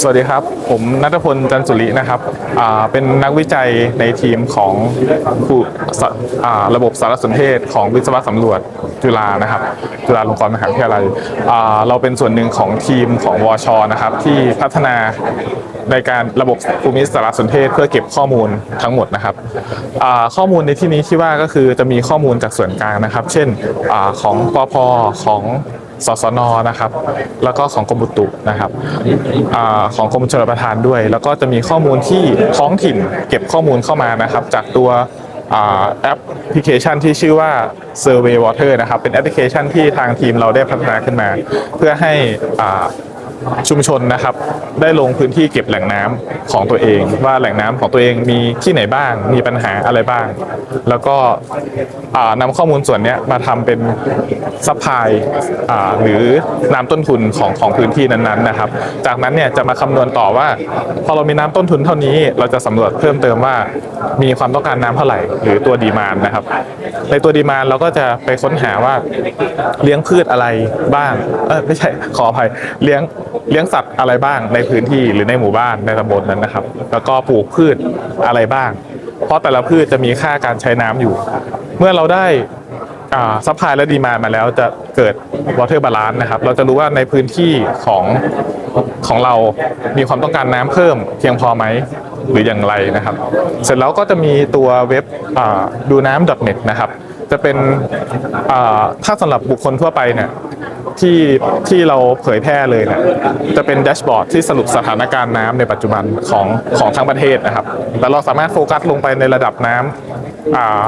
สวัสดีครับ ผมนัทพลจันสุรินะครับเป็นนักวิจัยในทีมของผู้สาระบบสารสนเทศของวิศวะสำรวจจุฬานะครับ จุฬาลงกรณ์มหาวิทยาลัยเราเป็นส่วนหนึ่งของทีมของวชนะครับ ที่พัฒนาในการระบบภูมิสารสนเทศเพื่อเก็บข้อมูลทั้งหมดนะครับข้อมูลในที่นี้ที่ว่าก็คือจะมีข้อมูลจากส่วนกลางนะครับ เช่นอของปพของ สสนนะครับ แล้วก็ของกรมอุตุนะครับอของกรมชลประทานด้วย แล้วก็จะมีข้อมูลที่ท้องถิ่นเก็บข้อมูลเข้ามานะครับ จากตัวแอปพลิเคชันที่ชื่อว่า Survey Water นะครับ เป็นแอปพลิเคชันที่ทางทีมเราได้พัฒนาขึ้นมา เพื่อให้อ่า ชุมชนนะครับ ได้ลงพื้นที่เก็บแหล่งน้ำของตัวเอง ว่าแหล่งน้ำของตัวเองมีที่ไหนบ้าง มีปัญหาอะไรบ้าง แล้วก็อ่านำข้อมูลส่วนนี้มาทำเป็นซัพพลายหรือน้ำต้นทุนของของพื้นที่นั้นๆนะครับ จากนั้นเนี่ยจะมาคำนวณต่อว่า พอเรามีน้ำต้นทุนเท่านี้ เราจะสำรวจเพิ่มเติมว่ามีความต้องการน้ำเท่าไหร่ หรือตัวดีมานนะครับ ในตัวดีมานเราก็จะไปค้นหาว่าเลี้ยงพืชอะไรบ้างเออไม่ใช่ขออภัยเลี้ยงเลี้ยงสัตว์อะไรบ้างในพื้นที่หรือในหมู่บ้านในตำบลนั้นนะครับ แล้วก็ปลูกพืชอะไรบ้าง เพราะแต่ละพืชจะมีค่าการใช้น้ำอยู่ เมื่อเราได้ซัพพลายและดีมานมาแล้วจะเกิดวอเตอร์บาลานซ์นะครับ เราจะรู้ว่าในพื้นที่ของของเรามีความต้องการน้ำเพิ่มเพียงพอไหมหรืออย่างไรนะครับ เสร็จแล้วก็จะมีตัวเว็บดูน้ำ .net นะครับ จะเป็นถ้าสำหรับบุคคลทั่วไปเนี่ย ที่ที่เราเผยแพร่เลยเนี่ยจะเป็นแดชบอร์ดที่สรุปสถานการณ์น้ำในปัจจุบันของของทั้งประเทศนะครับ แต่เราสามารถโฟกัสลงไปในระดับน้ำอ่า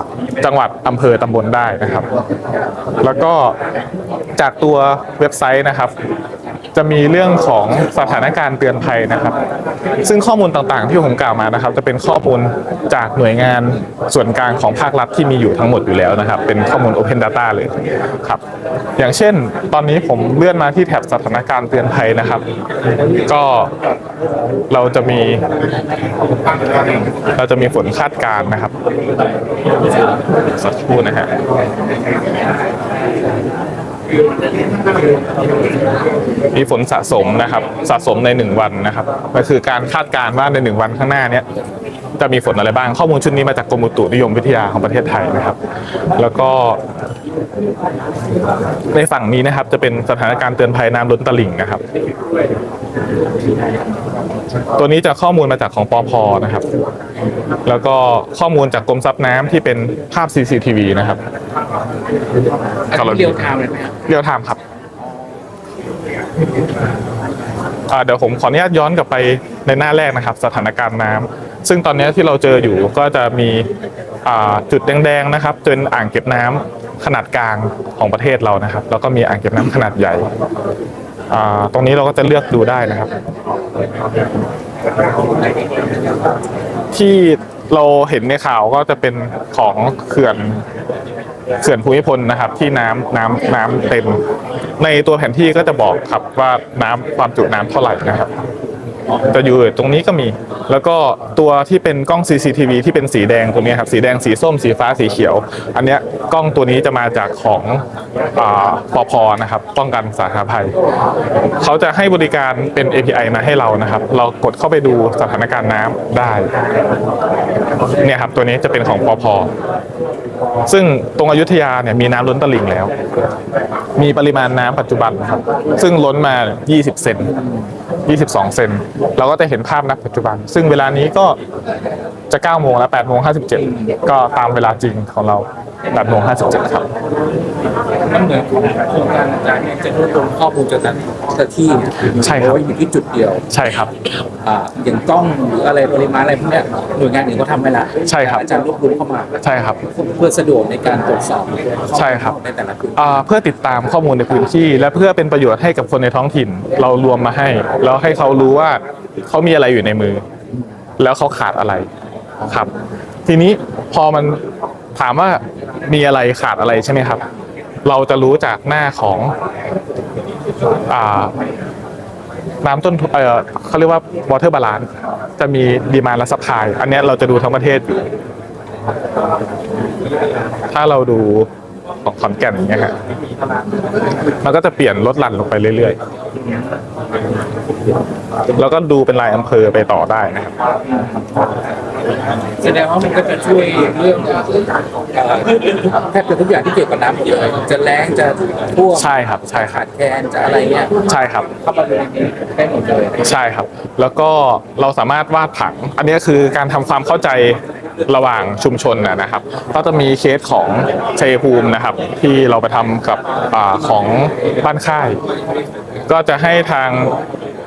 จังหวัดอำเภอตำบลได้นะครับ แล้วก็จากตัวเว็บไซต์นะครับ จะมีเรื่องของสถานการณ์เตือนภัยนะครับ ซึ่งข้อมูลต่างๆ ที่ผมกล่าวมานะครับ จะเป็นข้อมูลจากหน่วยงานส่วนกลางของภาครัฐที่มีอยู่ทั้งหมดอยู่แล้วนะครับ เป็นข้อมูล Open Data เลยครับ อย่างเช่น ตอนนี้ผมเลื่อนมาที่แถบสถานการณ์เตือนภัยนะครับ ก็เราจะมี เราจะมีฝนคาดการณ์นะครับสักครู่นะฮะ มีฝนสะสมนะครับ สะสมใน 1 วันนะครับ ก็คือการคาดการณ์ว่าใน 1 วันข้างหน้าเนี้ยจะมีฝนอะไรบ้าง ข้อมูลชุดนี้มาจากกรมอุตุนิยมวิทยาของประเทศไทยนะครับ แล้วก็ ในฝั่งนี้นะครับ จะเป็นสถานการณ์เตือนภัยน้ำล้นตลิ่งนะครับ ตัวนี้จะข้อมูลมาจากของปอพนะครับ แล้วก็ข้อมูลจากกรมทรัพย์น้ำที่เป็นภาพ CCTV นะครับอันนี้เรียวไทม์เลยไหมครับ เรียลไทม์ครับอ่าเดี๋ยวผมขออนุญาตย้อนกลับไปในหน้าแรกนะครับ สถานการณ์น้ำซึ่งตอนนี้ที่เราเจออยู่ก็จะมีอ่าจุดแดงๆนะครับเป็นอ่างเก็บน้ำขนาดกลางของประเทศเรานะครับ แล้วก็มีอ่างเก็บน้ำขนาดใหญ่อ่าตรงนี้เราก็จะเลือกดูได้นะครับ ที่เราเห็นในข่าวก็จะเป็นของเขื่อนเขื่อนภูมิพลนะครับ ที่น้ำน้ำน้ำเต็ม ในตัวแผนที่ก็จะบอกครับว่าน้ำความจุน้ำเท่าไหร่นะครับ จะอยู่ตรงนี้ก็มี แล้วก็ตัวที่เป็นกล้อง CCTV ที่เป็นสีแดงตรงนี้ครับ สีแดง สีส้ม สีฟ้า สีเขียว อันนี้กล้องตัวนี้จะมาจากของอปอพนะครับ ป้องกันสาธารณภัย เขาจะให้บริการเป็น API มาให้เรานะครับ เรากดเข้าไปดูสถานการณ์น้ำได้ เนี่ยครับตัวนี้จะเป็นของปอพซึ่งตรงอยุธยาเนี่ยมีน้ำล้นตลิ่งแล้ว มีปริมาณน้ำปัจจุบันครับ ซึ่งล้นมา 20 เซน 22 เซนเราก็จะเห็นภาพณปัจจุบัน ซึ่งเวลานี้ก็จะ9โมงแล้ว8โมง57 ก็ตามเวลาจริงของเรา 8โมง57ครับมันเหมือนของโครงการอาจารย์เนี่ยจะรวบรวมข้อมูลจากแต่ละที่เนี่ยใช่ครับเอาไว้อยู่ที่จุดเดียวใช่ครับอ่าอย่างกล้องหรืออะไรปริมาณอะไรพวกเนี้ยหน่วยงานอื่นก็ทำไปละใช่ครับอาจารย์รวบรวมเข้ามาใช่ครับเพื่อสะดวกในการตรวจสอบข้อมูลใช่ครับในแต่ละพื้นที่อ่าเพื่อติดตามข้อมูลในพื้นที่ และเพื่อเป็นประโยชน์ให้กับคนในท้องถิ่น เรารวมมาให้ แล้วให้เขารู้ว่าเขามีอะไรอยู่ในมือ แล้วเขาขาดอะไรครับ ทีนี้พอมันถามว่ามีอะไรขาดอะไรใช่ไหมครับ เราจะรู้จากหน้าของน้ำต้นเออเขาเรียกว่า water balance จะมีดีมาและ supply อันนี้เราจะดูทั้งประเทศอยู่ ถ้าเราดู ของขอนแก่นอย่างเงี้ยฮะมันก็จะเปลี่ยนลดหลั่นลงไปเรื่อยๆ แล้วก็ดูเป็นรายอำเภอไปต่อได้นะครับแสดงว่ามันก็จะช่วยเรื่องเอ่อแทบจะทุกอย่างที่เกี่ยวกับน้ำเยอะจะแล้งจะท่วมใช่ครับใช่ครัขาบดแคลนจะอะไรเงี้ยใช่ครับเข้ามาดูในนี้ได้หมดเลยใช่ครับ แล้วก็เราสามารถวาดผัง อันนี้คือการทำความเข้าใจ ระหว่างชุมชนนะครับ ก็จะมีเคสของชัยภูมินะครับ ที่เราไปทำกับอของบ้านค่าย ก็จะให้ทาง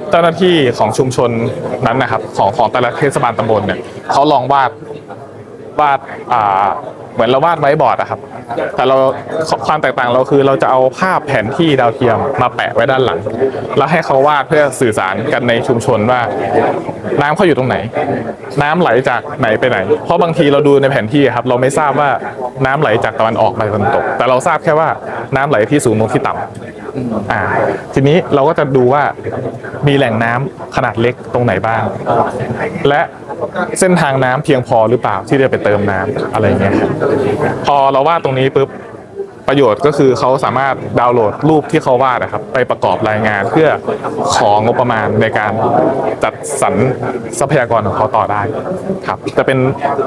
เจ้าหน้าที่ของชุมชนนั้นนะครับ ของของแต่ละเทศบาลตำบลเนี่ยเขาลองวาดวาดอ่า เหมือนเราวาดไว้บอร์ดอะครับ แต่เราความแตกต่างเราคือเราจะเอาภาพแผนที่ดาวเทียมมาแปะไว้ด้านหลัง แล้วให้เขาวาดเพื่อสื่อสารกันในชุมชนว่า น้ำเขาอยู่ตรงไหน น้ำไหลจากไหนไปไหน เพราะบางทีเราดูในแผนที่ครับ เราไม่ทราบว่าน้ำไหลจากตะวันออกไปตะวันตก แต่เราทราบแค่ว่าน้ำไหลที่สูงลงที่ต่ำอ่า ทีนี้เราก็จะดูว่ามีแหล่งน้ำขนาดเล็กตรงไหนบ้าง และ เส้นทางน้ำเพียงพอหรือเปล่าที่จะไปเติมน้ำอะไรเงี้ยครับพอเราว่าตรงนี้ปุ๊บ ประโยชน์ก็คือเขาสามารถดาวน์โหลดรูปที่เขาวาดนะครับ ไปประกอบรายงานเพื่อของงบประมาณในการจัดสรรทรัพยากรของเขาต่อได้ครับจะเป็น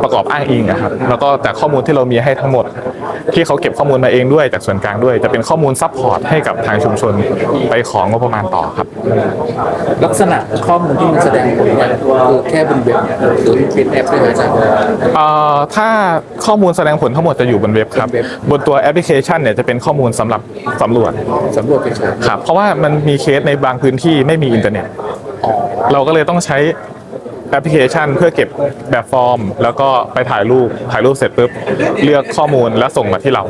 ประกอบอ้างอิงนะครับ แล้วก็จากข้อมูลที่เรามีให้ทั้งหมด ที่เขาเก็บข้อมูลมาเองด้วยจากส่วนกลางด้วย จะเป็นข้อมูลซัพพอร์ตให้กับทางชุมชนไปของงบประมาณต่อครับ ลักษณะข้อมูลที่มันแสดงผลเนี่ยคือแค่บนเว็บเนี่ยหรือเป็นแอปด้วยอาจารย์เอ่อถ้าข้อมูลแสดงผลทั้งหมดจะอยู่บนเว็บครับ บนเว็บบนตัวแอปพลิเคชันเนี่ยจะเป็นข้อมูลสำหรับสำรวจสำรวจเฉยครับเพราะว่ามันมีเคสในบางพื้นที่ไม่มีอินเทอร์เน็ตๆอ๋อเราก็เลยต้องใช้แอปพลิเคชันเพื่อเก็บแบบฟอร์ม แล้วก็ไปถ่ายรูปถ่ายรูปเสร็จปุ๊บเลือกข้อมูลแล้วส่งมาที่เรา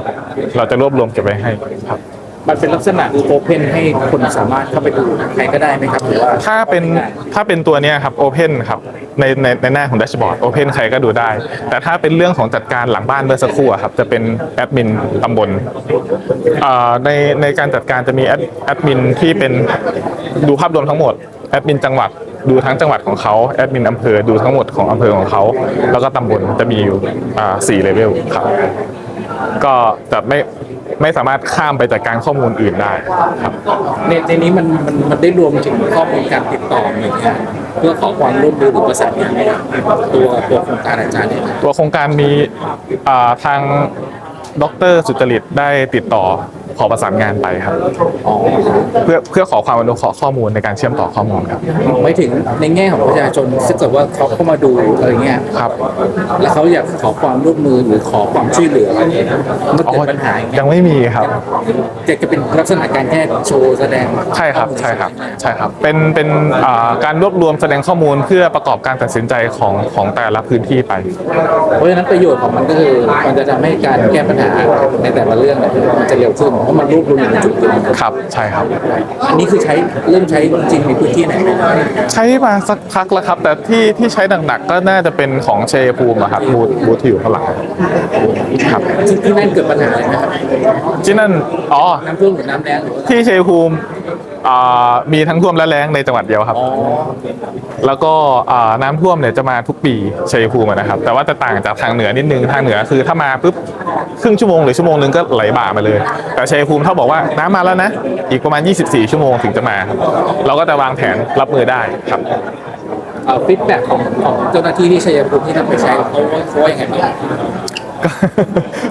เราจะรวบรวมเก็บไว้ให้ครับ มันเป็นลักษณะโอเพนให้คนสามารถเข้าไปดูใครก็ได้ไหมครับหรือว่าถ้าเป็นถ้าเป็นตัวเนี้ยครับ Open ครับในในในหน้าของแดชบอร์ด Open ใครก็ดูได้ แต่ถ้าเป็นเรื่องของจัดการหลังบ้านเมื่อสักครู่อะครับจะเป็นแอดมินตำบลอ่าในในการจัดการจะมีแอดแอดมินที่เป็นดูภาพรวมทั้งหมดแอดมินจังหวัดดูทั้งจังหวัดของเขาแอดมินอำเภอดูทั้งหมดของอำเภอของเขา แล้วก็ตำบลจะมีอยู่อ่าสี่เลเวลครับ ก็จะไม่ไม่สามารถข้ามไปจัดการข้อมูลอื่นได้ครับ ในในนี้มันมันมันได้รวมถึงข้อมูลการติดต่ออย่างเงี้ยเพื่อขอความร่วมมือหรือประสานงานไหมครับตัวตัวโครงการอาจารย์เนี่ยตัวโครงการมีอ่าทางดรสุจริตได้ติดต่อ ขอประสานงานไปครับ อ๋อเพื่อเพื่อขอความอนุเคราะห์ข้อมูลในการเชื่อมต่อข้อมูลครับ ไม่ถึงในแง่ของประชาชนถ้าเกิดว่าเขาเข้ามาดูอะไรเงี้ยครับ แล้วเขาอยากขอความร่วมมือหรือขอความช่วยเหลืออะไรเงี้ยเมื่อเกิดปัญหาอย่างเงี้ยัยงไม่มีครับจะจะเป็นลักษณะการแค่โชว์แสดงใช่ครับใช่ครับใช่ครับ เป็นเป็นอ่าการรวบรวมแสดงข้อมูลเพื่อประกอบการตัดสินใจของของแต่ละพื้นที่ไป เพราะฉะนั้นประโยชน์ของมันก็คือมันจะทำให้การแก้ปัญหาในแต่ละเรื่องเนี่ยมันจะเร็วขึ้นเพราะมันรวบรวมอยู่ในจุดเดียวครับใช่ครับ อันนี้คือใช้เริ่มใช้จริงในพื้นที่ไหนไหมใช้มาสักพักแล้วครับ แต่ที่ที่ใช้หนักๆก็น่าจะเป็นของเชยภูมิอะครับบูธบูธที่อยู่ข้างหลังครับที่ที่นั่นเกิดปัญหาอะไรไหมครับที่นั่นอ๋อน้ำท่วมหรือน้ำแล้งหรือว่าที่ชัยภูมิ อ่ามีทั้งท่วมและแล้งในจังหวัดเดียวครับอ๋อแล้วก็อ่าน้ำท่วมเนี่ยจะมาทุกปีชัยภูมิอะนะครับ แต่ว่าจะต่างจากทางเหนือนิดนึงทางเหนือคือถ้ามาปุ๊บครึ่งชั่วโมงหรือชั่วโมงนึงก็ไหลบ่ามาเลย แต่ชัยภูมิถ้าบอกว่าน้ำมาแล้วนะอีกประมาณ 24 ชั่วโมงถึงจะมาครับเราก็จะวางแผนรับมือได้ครับ ฟีดแบ็กของของเจ้าหน้าที่ที่ชัยภูมิที่นำไปใช้เขาเขาว่ายังไงบ้าง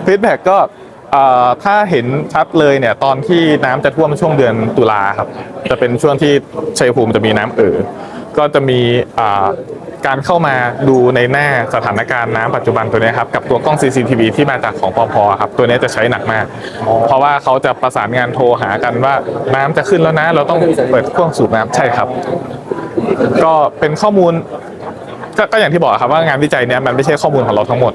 ฟีดแบ็กก็เอ่อ ถ้าเห็นชัดเลยเนี่ยตอนที่น้ำจะท่วมช่วงเดือนตุลาครับ จะเป็นช่วงที่ชัยภูมิจะมีน้ำเอ่อก็จะมีการเข้ามาดูในหน้าสถานการณ์น้ำปัจจุบันตัวนี้ครับกับตัวกล้อง CCTV ที่มาจากของปพครับตัวนี้จะใช้หนักมาก เพราะว่าเขาจะประสานงานโทรหากันว่าน้ำจะขึ้นแล้วนะ เราต้องเปิดเครื่องสูบน้ำใช่ครับ ก็เป็นข้อมูล ก็ก็อย่างที่บอกครับว่างานวิจัยเนี้ยมันไม่ใช่ข้อมูลของเราทั้งหมด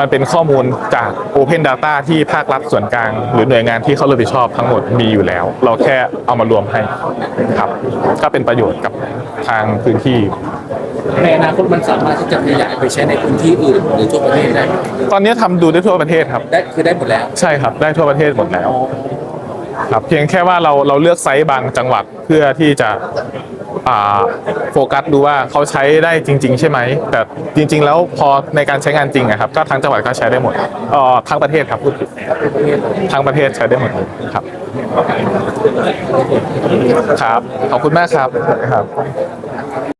มันเป็นข้อมูลจาก Open Data ที่ภาครัฐส่วนกลาง หรือหน่วยงานที่เขารับผิดชอบทั้งหมดมีอยู่แล้ว เราแค่เอามารวมให้ครับก็เป็นประโยชน์กับทางพื้นที่ในอนาคตมันสามารถที่จะขยายไปใช้ในพื้นที่อื่นหรือทั่วประเทศได้ไหมตอนนี้ทำดูได้ทั่วประเทศครับ ได้คือได้หมดแล้ว ใช่ครับได้ทั่วประเทศหมดแล้ว ครับเพียงแค่ว่าเราเราเลือกไซส์บางจังหวัดเพื่อที่จะอ่า โฟกัสดูว่าเขาใช้ได้จริง ๆ ใช่ไหม แต่จริง ๆ แล้วพอในการใช้งานจริงอะครับก็ทั้งจังหวัดก็ใช้ได้หมดเอ่อทั้งประเทศครับพูดผิดทั้งประเทศใช้ได้หมดเลยครับ ครับขอบคุณมากครับครับ